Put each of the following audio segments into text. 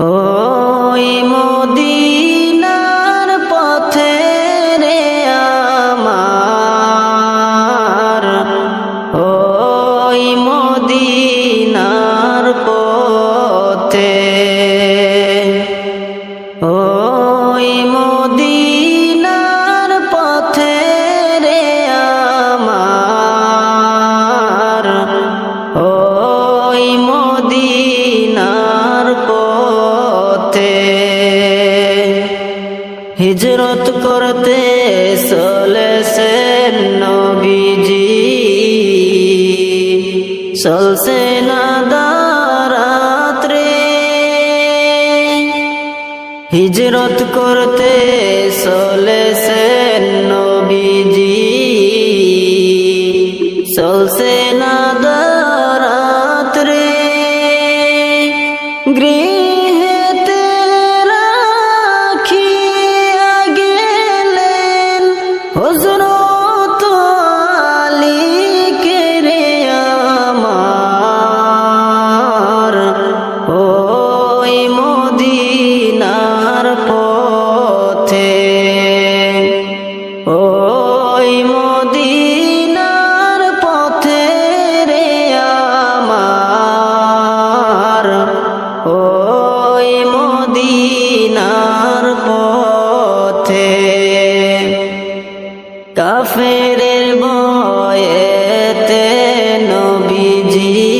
ও হিজরত করতে চলেছেন নবীজি। চলছে না দারাত্রে। হিজরত করতে চলেছেন নবীজি। মদিনার পথে। কাফের বয়েতে নবীজি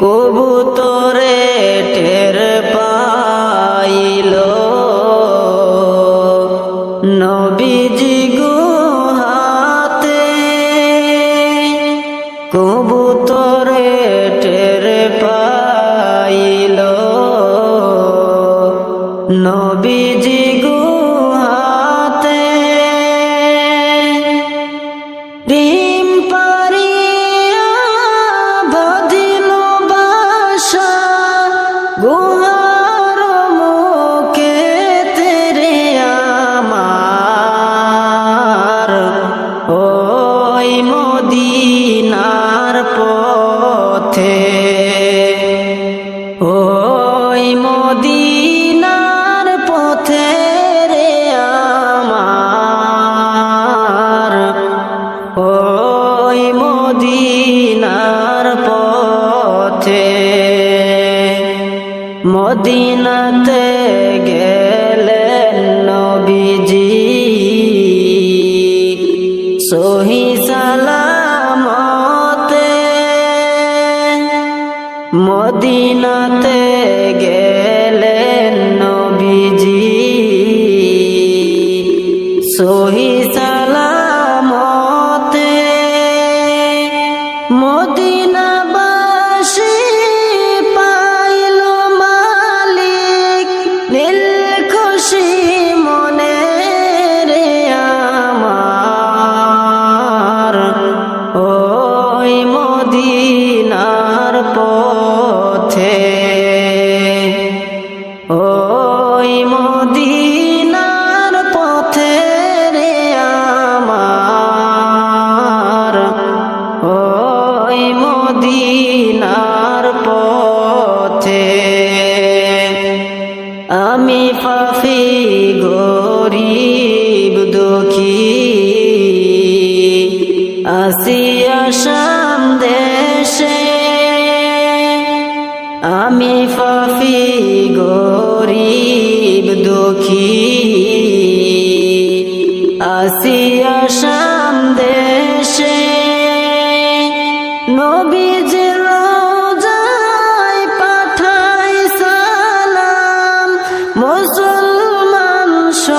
কবুতরে টের পাইল। নবীজি গুহাতে কবুতরে আছে। ওই মদিনার পথে রে আমার। ওই মদিনার পথে মদিনাতে গে মদিনাতে আমি ফাফি গরিব দুখী। আসি আসাম দেশে। আমি ফাফি গরিব দুখী। আসি আসাম